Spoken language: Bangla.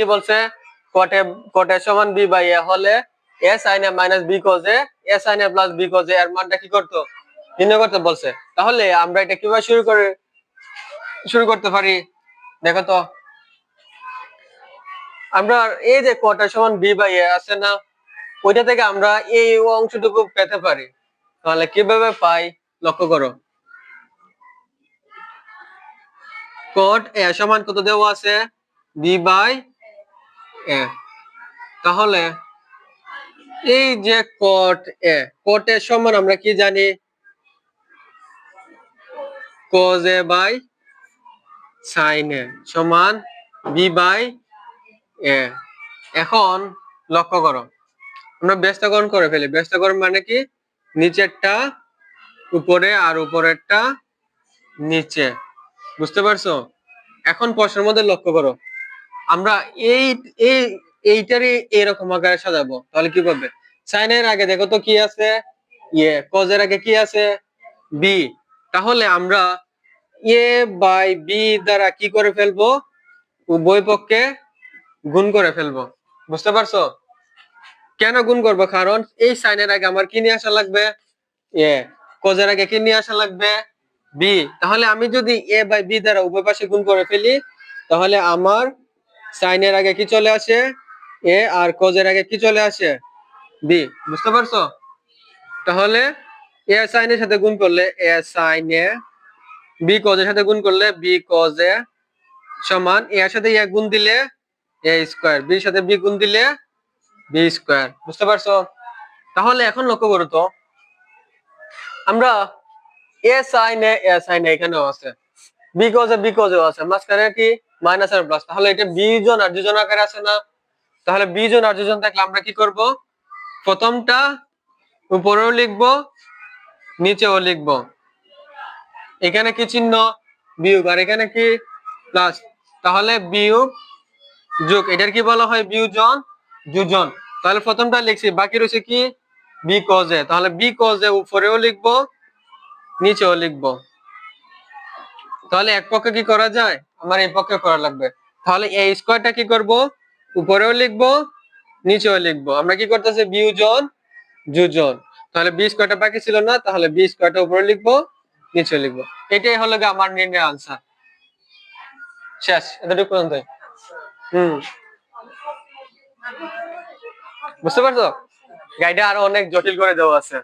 কি বলছে? কট এ সমান বি বাই এ হলে A sine A minus B cos A A sine A plus B cos A এর মানটা কি করতো? নির্ণয় করতে বলছে। তাহলে আমরা এটা কীভাবে শুরু করে? শুরু করতে পারি? দেখো তো। আমরা এই যে কটা সমান বি বাই এ আছে না, ওইটা থেকে আমরা এই অংশটুকু পেতে পারি। তাহলে কীভাবে পাই? লক্ষ্য করো। কট এ সমান কত দেওয়া আছে? B by A. তাহলে এই যে কট এ কট এ সমান আমরা কি জানি? Cos A by sine A সমান বি বাই এ এখন লক্ষ্য করো, আমরা ব্যস্তকরণ করে ফেলি। ব্যস্তকরণ মানে কি? নিচেরটা উপরে আর উপরেরটা নিচে। বুঝতে পারছ? এখন প্রশ্নের মধ্যে লক্ষ্য করো। আমরা এই এই, এইটারই এরকম আকারে সাজাবো। তাহলে কি করবে? সাইনের আগে দেখো তো কি আছে? ইয়ে কজের আগে কি আছে? বি তাহলে আমরা এ বাই বি দ্বারা কি করে ফেলব? উভয় পক্ষে গুণ করে ফেলব। বুঝতে পারছ? কেন গুণ করব? কারণ এই সাইনের আগে আমার কি নিয়ে আসা লাগবে? এ কজের আগে কি নিয়ে আসা লাগবে? বি তাহলে আমি যদি এ বাই বি দ্বারা উভয় পাশে গুণ করে ফেলি, তাহলে আমার সাইনের আগে কি চলে আসে? এ আর কজের আগে কি চলে আসে? বি বুঝতে পারছ? তাহলে এ সাইনের সাথে গুণ করলে এ সাইন এ বি কজের সাথে গুণ করলে বি কজ এ সমান এ এর সাথে এ গুণ দিলে এ স্কোয়ার বির সাথে বি গুণ দিলে বি স্কোয়ার বুঝতে পারছ? তাহলে এখন লক্ষ্য করো তো। আমরা এ সাইন এ এ সাইন এ এখানেও আছে। বি কজে বি কজেও আছে। মাঝখানে কি? মাইনাস আর প্লাস তাহলে এটা বি জন আর দুজন আকারে আছে না। তাহলে বি জন আর দুজন থাকলে আমরা কি করব? প্রথমটা উপরেও লিখব, নিচেও লিখব। এখানে কি চিহ্ন? বিয়োগ। আর এখানে কি? প্লাস তাহলে বিয়োগ, যোগ। এটার কি বলা হয়? বিয়োজন যোজন তাহলে প্রথমটা লিখছি। বাকি রয়েছে কি? বি কজে তাহলে বি কজে উপরেও লিখব, নিচেও লিখব। তাহলে এক পক্ষে কি করা যায়? আমার এই পক্ষে করা লাগবে। তাহলে এই স্কোয়ারটা কি করব? উপরেও লিখব, নিচেও লিখব। আমরা কি করতেছি? বিয়োজন যোজন তাহলে বি স্কোয়ারটা বাকি ছিল না, তাহলে বি স্কোয়ারটা উপরে লিখব নিচে লিখব। এটাই হলো আমার নির্ণয় আনসার শেষ, এতটুকু পর্যন্ত। হুম। বুঝতে পারছ? গাইডে আরও অনেক জটিল করে দেওয়া আছে।